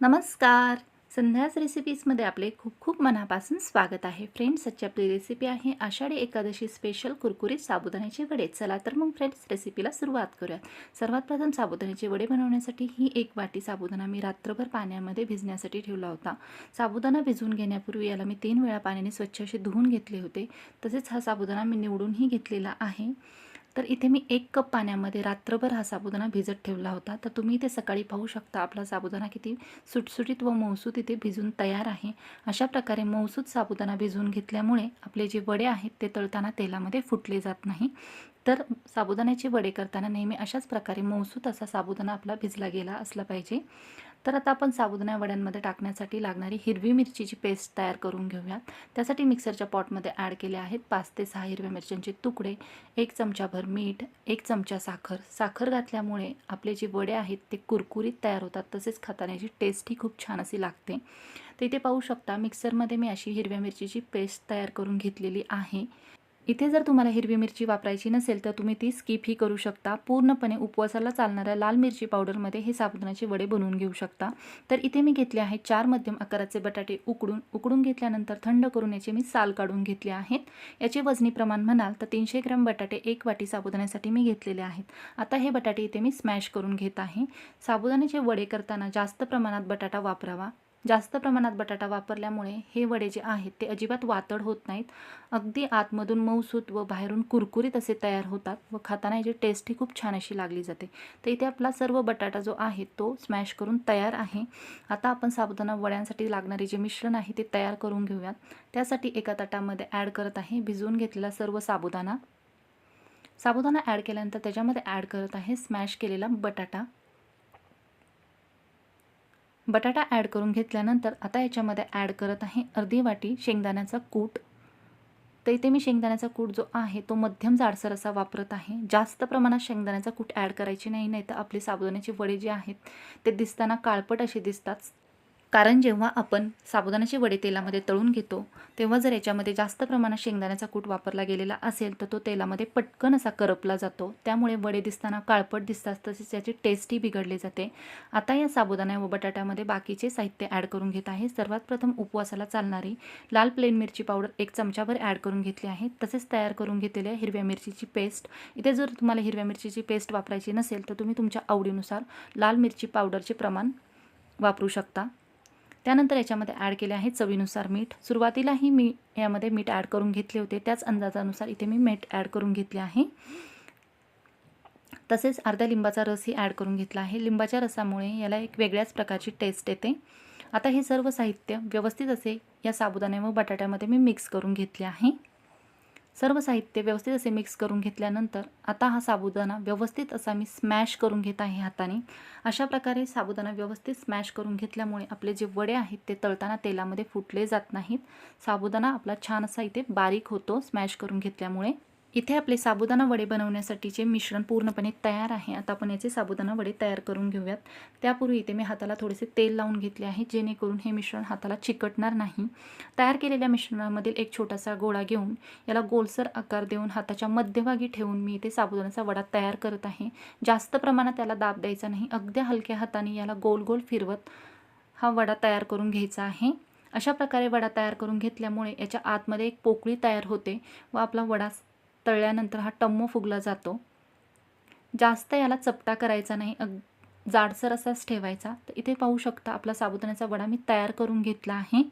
नमस्कार. संध्याच रेसिपीजमध्ये आपले खूप खूप मनापासून स्वागत आहे. फ्रेंड्स आजची आपली रेसिपी आहे आषाढी एकादशी स्पेशल कुरकुरीत साबुदाण्याचे वडे. चला तर मग फ्रेंड्स रेसिपीला सुरुवात करूयात. सर्वात प्रथम साबुदाण्याचे वडे बनवण्यासाठी ही एक वाटी साबुदाणा मी रात्रभर पाण्यामध्ये भिजण्यासाठी ठेवला होता. साबुदाणा भिजवून घेण्यापूर्वी याला मी तीन वेळा पाण्याने स्वच्छ असे धुवून घेतले होते. तसेच हा साबुदाणा मी निवडूनही घेतलेला आहे. तर इथे मी एक कप पाण्यामध्ये रात्रभर हा साबुदाणा भिजत ठेवला होता. तर तुम्ही इथे सकाळी पाहू शकता आपला साबुदाणा किती सुटसुटीत व मौसूत इथे भिजून तयार आहे. अशा प्रकारे मौसूत साबुदाणा भिजवून घेतल्यामुळे आपले जे वडे आहेत ते तळताना तेलामध्ये फुटले जात नाही. तर साबुदाण्याचे वडे करताना नेहमी अशाच प्रकारे मौसूत असा साबुदाणा आपला भिजला गेला असला पाहिजे. तर आता आपण साबुदाणा वड्यांमध्ये टाकण्यासाठी लागणारी हिरवी मिरचीची पेस्ट तयार करून घेऊयात. त्यासाठी मिक्सरच्या पॉटमध्ये ॲड केले आहेत पाच ते सहा हिरव्या मिरच्यांचे तुकडे एक चमचाभर मीठ एक चमचा साखर. साखर घातल्यामुळे आपले जे वडे आहेत ते कुरकुरीत तयार होतात तसेच खाताण्याची टेस्टही खूप छान अशी लागते. तर इथे पाहू शकता मिक्सरमध्ये मी अशी हिरव्या मिरचीची पेस्ट तयार करून घेतलेली आहे. इथे जर तुम्हाला हिरवी मिरची वापरायची नसेल तर तुम्ही ती स्किपही करू शकता. पूर्णपणे उपवासाला चालणाऱ्या लाल मिरची पावडरमध्ये हे साबुदाण्याचे वडे बनवून घेऊ शकता. तर इथे मी घेतले आहे चार मध्यम आकाराचे बटाटे उकडून. उकडून घेतल्यानंतर थंड करून याचे मी साल काढून घेतले आहेत. याचे वजनी प्रमाण म्हणाल तर तीनशे ग्रॅम बटाटे एक वाटी साबुदाण्यासाठी मी घेतलेले आहेत. आता हे बटाटे इथे मी स्मॅश करून घेत आहे. साबुदाण्याचे वडे करताना जास्त प्रमाणात बटाटा वापरावा. जास्त प्रमाणात बटाटा वापरल्यामुळे हे वडे जे आहेत ते अजिबात वातड होत नाहीत. अगदी आतमधून मऊसूत व बाहेरून कुरकुरीत असे तयार होतात व खाताना याची टेस्टही खूप छान अशी लागली जाते. तर इथे आपला सर्व बटाटा जो आहे तो स्मॅश करून तयार आहे. आता आपण साबुदाणा वड्यांसाठी लागणारे जे मिश्रण आहे ते तयार करून घेऊयात. त्यासाठी एका ताटामध्ये ॲड करत आहे भिजवून घेतलेला सर्व साबुदाणा. साबुदाणा ॲड केल्यानंतर त्याच्यामध्ये ॲड करत आहे स्मॅश केलेला बटाटा. बटाटा ॲड करून घेतल्यानंतर आता याच्यामध्ये ॲड करत आहे अर्धी वाटी शेंगदाण्याचा कूट. तर इथे मी शेंगदाण्याचा कूट जो आहे तो मध्यम जाडसर असा वापरत आहे. जास्त प्रमाणात शेंगदाण्याचा कूट ॲड करायची नाही नाही तर आपली साबुदाण्याची वडे जे आहेत ते दिसताना काळपट असे दिसतात. कारण जेव्हा आपण साबुदाण्याचे वडे तेलामध्ये तळून घेतो तेव्हा जर याच्यामध्ये जास्त प्रमाणात शेंगदाण्याचा कूट वापरला गेलेला असेल तर तो तेलामध्ये पटकन असा करपला जातो. त्यामुळे वडे दिसताना काळपट दिसतात तसेच याची टेस्टही बिघडली जाते. आता या साबुदाणा व बटाट्यामध्ये बाकीचे साहित्य ॲड करून घेत आहे. सर्वात प्रथम उपवासाला चालणारी लाल प्लेन मिरची पावडर एक चमच्यावर ॲड करून घेतली आहे. तसेच तयार करून घेतलेल्या हिरव्या मिरचीची पेस्ट इथे जर तुम्हाला हिरव्या मिरचीची पेस्ट वापरायची नसेल तर तुम्ही तुमच्या आवडीनुसार लाल मिरची पावडरचे प्रमाण वापरू शकता. त्यानंतर याच्यामध्ये ॲड केले आहे चवीनुसार मीठ. सुरुवातीलाही मी यामध्ये मीठ ॲड करून घेतले होते. त्याच अंदाजानुसार इथे मी मीठ ॲड करून घेतले आहे. तसेच अर्ध्या लिंबाचा रसही ॲड करून घेतला आहे. लिंबाच्या रसामुळे याला एक वेगळ्याच प्रकारची टेस्ट येते. आता हे सर्व साहित्य व्यवस्थित असे या साबुदाणे व बटाट्यामध्ये मी मिक्स करून घेतले आहे. सर्व साहित्य व्यवस्थित असे मिक्स करून घेतल्यानंतर आता हा साबुदाणा व्यवस्थित असा मी स्मॅश करून घेत आहे हाताने. अशा प्रकारे साबुदाणा व्यवस्थित स्मॅश करून घेतल्यामुळे आपले जे वडे आहेत ते तळताना तेलामध्ये फुटले जात नाहीत. साबुदाणा आपला छान असा इथे बारीक होतो स्मॅश करून घेतल्यामुळे. इथे आपले साबुदाणा वडे बनवण्यासाठीचे मिश्रण पूर्णपणे तयार आहे. आता आपण याचे साबुदाणा वडे तयार करून घेऊयात. त्यापूर्वी इथे मी हाताला थोडेसे तेल लावून घेतले आहे जेणेकरून हे मिश्रण हाताला चिकटणार नाही. तयार केलेल्या मिश्रणामधील एक छोटासा गोळा घेऊन याला गोलसर आकार देऊन हाताच्या मध्यभागी ठेवून मी इथे साबुदाण्याचा वडा तयार करत आहे. जास्त प्रमाणात त्याला दाब द्यायचा नाही. अगदी हलक्या हाताने याला गोल गोल फिरवत हा वडा तयार करून घ्यायचा आहे. अशा प्रकारे वडा तयार करून घेतल्यामुळे याच्या आतमध्ये एक पोकळी तयार होते व आपला वडा तळल्यानंतर हा टम्मो फुगला जातो. जास्त याला चपटा करायचा नाही अग जाडसर असाच ठेवायचा. तर इथे पाहू शकता आपला साबुदाण्याचा वडा मी तयार करून घेतला आहे.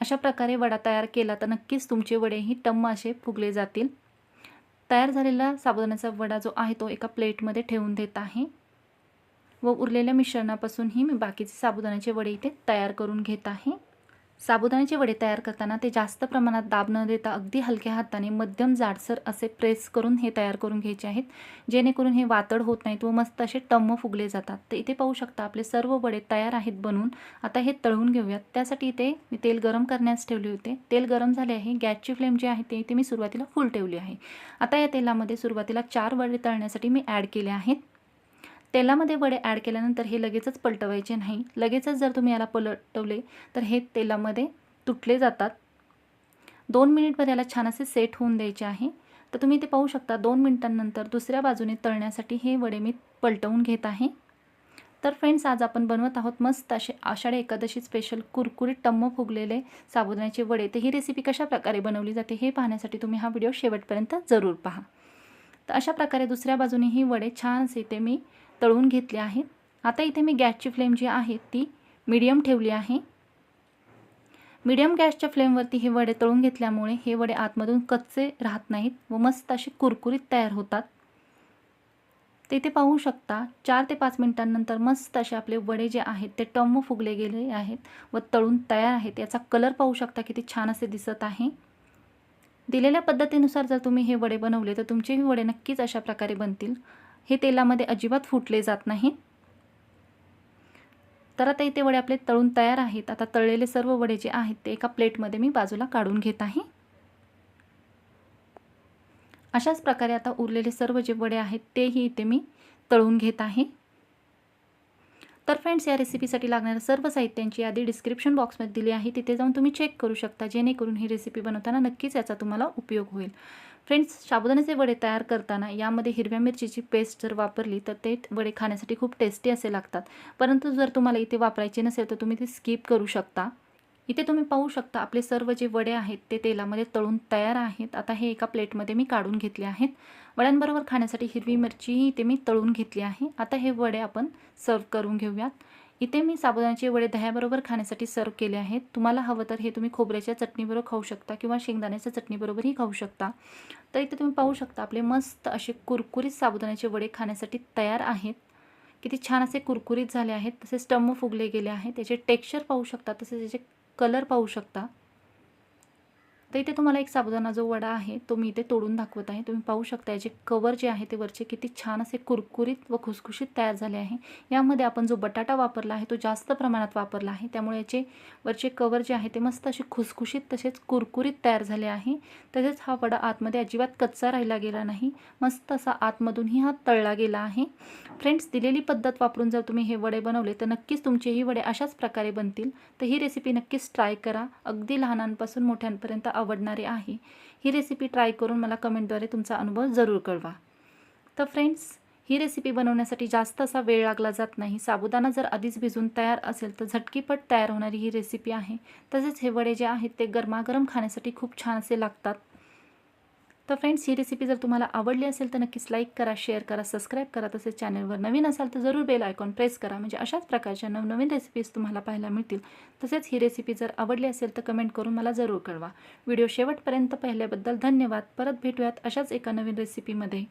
अशा प्रकारे वडा तयार केला तर नक्कीच तुमचे वडेही टम्म असे फुगले जातील. तयार झालेला साबुदाण्याचा वडा जो आहे तो एका प्लेटमध्ये ठेवून देत आहे. व उरलेल्या मिश्रणापासूनही मी बाकीचे साबुदाण्याचे वडे इथे तयार करून घेत आहे. साबुदाण्याचे वडे तयार करताना ते जास्त प्रमाणात दाब न देता अगदी हलक्या हाताने मध्यम जाडसर असे प्रेस करून हे तयार करून घ्यायचे आहेत. जेणेकरून हे वातड होत नाहीत व मस्त असे टम्म फुगले जातात. तर इथे पाहू शकता आपले सर्व वडे तयार आहेत बनवून आता हे तळून घेऊयात. त्यासाठी इथे मी तेल गरम करण्यास ठेवले होते. तेल गरम झाले आहे. गॅसची फ्लेम जी आहे ते इथे मी सुरुवातीला फुल ठेवली आहे. आता या तेलामध्ये सुरुवातीला चार वडे तळण्यासाठी मी ॲड केले आहेत. तेलामध्ये वडे ॲड केल्यानंतर हे लगेचच पलटवायचे नाही. लगेचच जर तुम्ही याला पलटवले तर हे तेलामध्ये तुटले जातात. दोन मिनिटभर याला छान असे सेट होऊन द्यायचे आहे. तर तुम्ही ते पाहू शकता दोन मिनिटांनंतर दुसऱ्या बाजूने तळण्यासाठी हे वडे मी पलटवून घेत आहे. तर फ्रेंड्स आज आपण बनवत आहोत मस्त असे आषाढी एकादशी स्पेशल कुरकुरीत टम्म फुगलेले साबुदाण्याचे वडे. तर ही रेसिपी कशा प्रकारे बनवली जाते हे पाहण्यासाठी तुम्ही हा व्हिडिओ शेवटपर्यंत जरूर पहा. तर अशा प्रकारे दुसऱ्या बाजूने ही वडे छानसे ते मी तळून घेतले आहेत आता इथे मी गॅसची फ्लेम जी आहे ती मीडियम ठेवली आहे. मीडियम गॅसच्या फ्लेमवरती हे वडे तळून घेतल्यामुळे हे वडे आतमधून कच्चे राहत नाहीत व मस्त असे कुरकुरीत तयार होतात. ते इथे पाहू शकता चार ते पाच मिनिटांनंतर मस्त असे आपले वडे जे आहेत ते टम्म फुगले गेले आहेत व तळून तयार आहेत. याचा कलर पाहू शकता किती छान असे दिसत आहे. दिलेल्या पद्धतीनुसार जर तुम्ही हे वडे बनवले तर तुमचेही वडे नक्कीच अशा प्रकारे बनतील. हे तेलामध्ये अजिबात फुटले जात नाही. तर आता इथे वडे आपले तळून तयार आहेत. आता तळलेले सर्व वडे जे आहेत ते एका प्लेटमध्ये मी बाजूला काढून घेत आहे. अशाच प्रकारे आता उरलेले सर्व जे वडे आहेत तेही इथे मी तळून घेत आहे. तर फ्रेंड्स या रेसिपीसाठी लागणाऱ्या सर्व साहित्यांची यादी डिस्क्रिप्शन बॉक्समध्ये दिली आहे. तिथे जाऊन तुम्ही चेक करू शकता. जेणेकरून ही रेसिपी बनवताना नक्कीच याचा तुम्हाला उपयोग होईल. फ्रेंड्स साबुदाण्याचे वडे तयार करताना यामध्ये हिरव्या मिरचीची पेस्ट जर वापरली तर ते वडे खाण्यासाठी खूप टेस्टी असे लागतात. परंतु जर तुम्हाला इथे वापरायचे नसेल तर तुम्ही ते स्किप करू शकता. इथे तुम्ही पाहू शकता आपले सर्व जे वडे आहेत ते तेलामध्ये तळून तयार आहेत. आता हे एका प्लेटमध्ये मी काढून घेतले आहेत. वड्यांबरोबर खाण्यासाठी हिरवी मिरचीही इथे मी तळून घेतली आहे. आता हे वडे आपण सर्व करून घेऊयात. इथे मी साबुदाण्याचे वडे दह्याबरोबर खाण्यासाठी सर्व केले आहेत. तुम्हाला हवं तर हे तुम्ही खोबऱ्याच्या चटणीबरोबर खाऊ शकता किंवा शेंगदाण्याच्या चटणीबरोबरही खाऊ शकता. तर इथे तुम्ही पाहू शकता आपले मस्त असे कुरकुरीत साबुदाण्याचे वडे खाण्यासाठी तयार आहेत. किती छान असे कुरकुरीत झाले आहेत. तसेच टम्म फुगले गेले आहेत. त्याचे टेक्स्चर पाहू शकता तसेच त्याचे कलर पाहू शकता. तर इथे तुम्हाला एक साबुदाणा जो वडा आहे तो मी इथे तोडून दाखवत आहे. तुम्ही पाहू शकता याचे कवर जे आहे ते वरचे किती छान असे कुरकुरीत व खुसखुशीत तयार झाले आहे. यामध्ये आपण जो बटाटा वापरला आहे तो जास्त प्रमाणात वापरला आहे. त्यामुळे याचे वरचे कवर जे आहे ते मस्त असे खुसखुशीत तसेच कुरकुरीत तयार झाले आहे. तसेच हा वडा आतमध्ये अजिबात कच्चा राहिला गेला नाही. मस्त असा आतमधूनही हा तळला गेला आहे. फ्रेंड्स दिलेली पद्धत वापरून जर तुम्ही हे वडे बनवले तर नक्कीच तुमचेही वडे अशाच प्रकारे बनतील. तर ही रेसिपी नक्कीच ट्राय करा. अगदी लहानांपासून मोठ्यांपर्यंत आवडणारे आहे. ही रेसिपी ट्राय करून मला कमेंटद्वारे तुमचा अनुभव जरूर कळवा. तर फ्रेंड्स ही रेसिपी बनवण्यासाठी जास्त असा वेळ लागला जात नाही. साबुदाणा जर आधीच भिजून तयार असेल तर झटकीपट तयार होणारी ही रेसिपी आहे. तसेच हे वडे जे आहेत ते गरमागरम खाण्यासाठी खूप छान असे लागतात. तर फ्रेंड्स ही रेसिपी जर तुम्हाला आवडली असेल तर नक्कीच लाईक करा शेअर करा सबस्क्राईब करा. तसेच चॅनलवर नवीन असाल तर जरूर बेल आयकॉन प्रेस करा. म्हणजे अशाच प्रकारच्या नवनवीन रेसिपीज तुम्हाला पाहायला मिळतील. तसेच ही रेसिपी जर आवडली असेल तर कमेंट करून मला जरूर कळवा. व्हिडिओ शेवटपर्यंत पाहिल्याबद्दल धन्यवाद. परत भेटूयात अशाच एका नवीन रेसिपीमध्ये